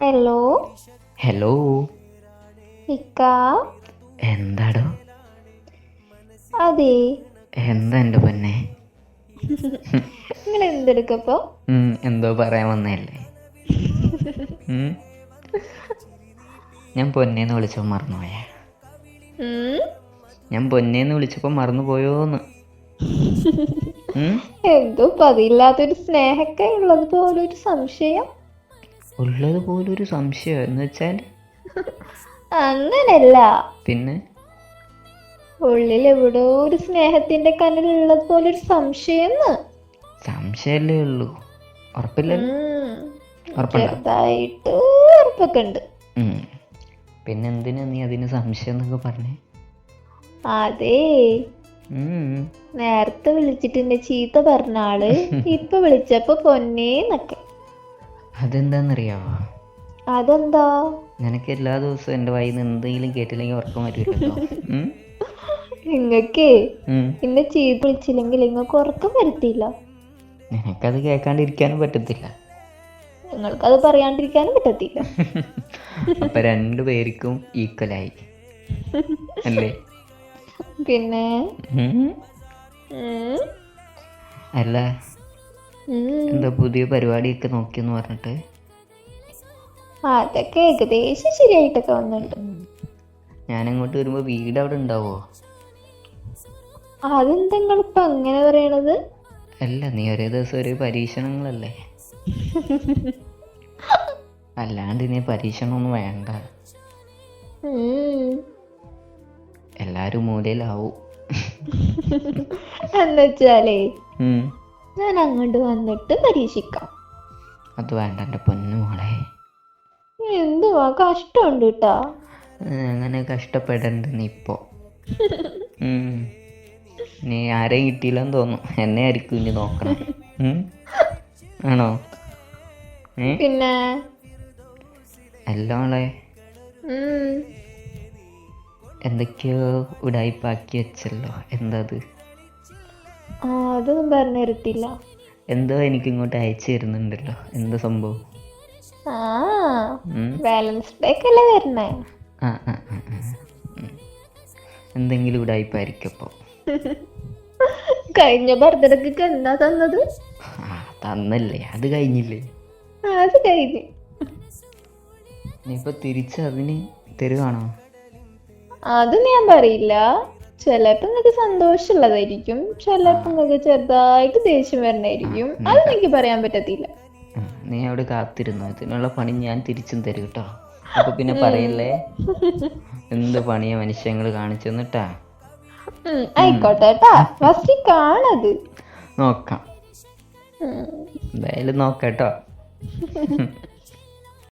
Hello hello ഇക്ക? എന്താടോ? അതെ. എന്താ എന്റെ പൊന്നെ? നിങ്ങൾ എന്തെടുക്കപ്പോ? ഉം, എന്തോ പറയാൻ വന്നല്ലേ ഉം? ഞാൻ പൊന്നേന്ന് വിളിച്ചപ്പോൾ മറന്നുപോയാ. ഉം? ഞാൻ പൊന്നേന്ന് വിളിച്ചപ്പോൾ മറന്നുപോയോന്ന്. ഉം? എന്തോ പതിയില്ലാത്തൊരു സ്നേഹമൊക്കെ ഉള്ളത് പോലെ ഒരു സംശയം. ഉള്ളത് പോലും ഒരു സംശയം എന്ന് വെച്ചാൽ? അങ്ങനല്ല. പിന്നെ? ഉള്ളിൽ എവിടോ ഒരു സ്നേഹത്തിന്റെ കനലുള്ളത് പോലെ ഒരു സംശയം സംശയല്ലേ ഉള്ളൂ ഉറപ്പുണ്ടോ ചെറുതായിട്ട് ഉറപ്പൊക്കെ ഉണ്ട് പിന്നെ എന്തിനാ നീ അതിന് സംശയം എന്നൊക്കെ പറഞ്ഞേ? അതേ. നേരത്തെ വിളിച്ചിട്ട് എന്നെ ചീത്ത പറഞ്ഞ ആൾ ഇപ്പൊ വിളിച്ചപ്പോ പൊന്നേന്നൊക്കെ. അതെന്താന്നറിയാവോ? അതെന്താ? നിനക്ക് എല്ലാ ദിവസവും എന്റെ വായിൽ നിന്ന് എന്തെങ്കിലും കേട്ടില്ലെങ്കിൽ ഉറക്കം വരില്ലല്ലോ? നിങ്ങക്കേ. എന്നെ ചീത്ത വിളിച്ചില്ലെങ്കിൽ നിങ്ങൾക്ക് ഉറക്കം വരുത്തില്ല നിനക്കത് കേൾക്കാണ്ടിരിക്കാനും പറ്റത്തില്ല. നിങ്ങൾക്കത് പറയാണ്ടിരിക്കാനും പറ്റത്തില്ല. അപ്പൊ രണ്ടു പേർക്കും ഈക്വലായി. അല്ലേ? പിന്നെ? അല്ല. എന്താ പുതിയ പരിപാടിയൊക്കെ നോക്കിയെന്ന് പറഞ്ഞിട്ട്? അതൊക്കെ ഏകദേശം ശരിയായിട്ടൊക്കെ വന്നിട്ടുണ്ട് ഞാൻ അങ്ങോട്ട് വരുമ്പോ വീട് അവിടെ ഉണ്ടാവോ? അതെന്തെങ്കിലും അങ്ങനെ പറയണത്? അല്ല നീ ഒരേ ദിവസം ഒരേ പരീക്ഷണങ്ങളല്ലേ? അല്ലാണ്ട് നീ പരീക്ഷണമൊന്നും വേണ്ട. എല്ലാരും മൂലയിലാവും. എന്നുവെച്ചാലേ. ഞാൻ അങ്ങോട്ട് വന്നിട്ട് പരീക്ഷിക്കാം. അത് വേണ്ട എന്റെ പൊന്നു മോളെ. എന്തുവാ? കഷ്ടമുണ്ട് കേട്ടാ. അങ്ങനെ കഷ്ടപ്പെടണ്ട നീ ഇപ്പോ? ഉം. നീ ആരെയും കിട്ടിയില്ലെന്ന് തോന്നുന്നു. എന്നെ ആയിരിക്കും ഇനി നോക്കണം? ആണോ? ഏ? പിന്നെ? അല്ല മോളെ. ഉം. എന്തൊക്കെയോ ഉടായിപ്പാക്കി വെച്ചല്ലോ. എന്താ അത്? അതൊന്നും പറഞ്ഞു തരത്തില്ല എന്തോ എനിക്ക് ഇങ്ങോട്ട് അയച്ചു തരുന്നുണ്ടല്ലോ. എന്താ സംഭവം? ആ ബാലൻസ് ഡേ ഒക്കെ അല്ലേ വരണേ ആ ആ ആ ആ. ഉം. എന്തെങ്കിലും ഇവിടെ അപ്പോൾ കഴിഞ്ഞ ബർത്ത്ഡേക്ക് എന്താ തന്നത്? തന്നല്ലേ. അത് കഴിഞ്ഞില്ലേ? അത് കഴിഞ്ഞ്. ഇനിയിപ്പോ തിരിച്ച് അതിന് തരുവാണോ? അത് ഞാൻ പറയില്ല. ചിലപ്പോ നിങ്ങൾക്ക് സന്തോഷമുള്ളതായിരിക്കും ചിലപ്പോ നിങ്ങൾക്ക് ചെറുതായിട്ട് ദേഷ്യം വരണായിരിക്കും അത് എനിക്ക് പറയാൻ പറ്റത്തില്ല. നീ അവിടെ കാത്തിരുന്നു? ഇതിനുള്ള പണി ഞാൻ തിരിച്ചും തരും കേട്ടോ. അപ്പൊ പിന്നെ പറയല്ലേ? എന്ത് പണിയ മനുഷ്യങ്ങൾ കാണിച്ചു തന്നിട്ടാ ഉം, ആയിക്കോട്ടെ കേട്ടാ ഫസ്റ്റ് കാണത്. നോക്കാം. എന്തായാലും നോക്കാം കേട്ടോ